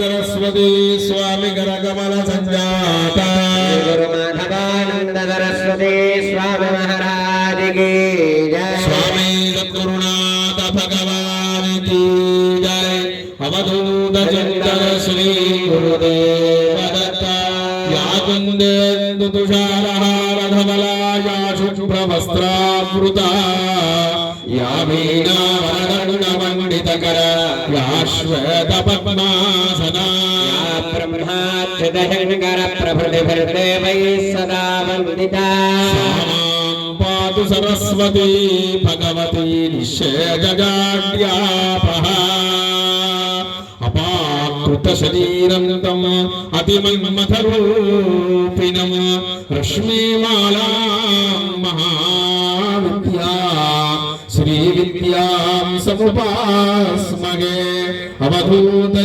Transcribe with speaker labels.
Speaker 1: సరస్వతి స్వామి కరకమల సంజాత
Speaker 2: గురు మాధవానంద సరస్వతి స్వామి మహారాజుకి జయ.
Speaker 1: స్వామి సద్గురునాథ భగవానికి జయ అవధూత చంద్ర శ్రీ గురుదేవ దత్త యా కుందేందు తుషారహార ధవలా యా వరదరుణ మండితకర యా శ్వేత పద్మాసనా
Speaker 2: బ్రహ్మాచ్యుతశంకర ప్రభృతిభిర్దేవైः సదా వందితా
Speaker 1: పాతు సరస్వతి భగవతి నిషేజగాడ్యాపహ అపాకృత శరీరం తం అతిమన్మథరూపిణం రశ్మిమాలా శ్రీ విద్యాం సముపాస్మగే అవధూత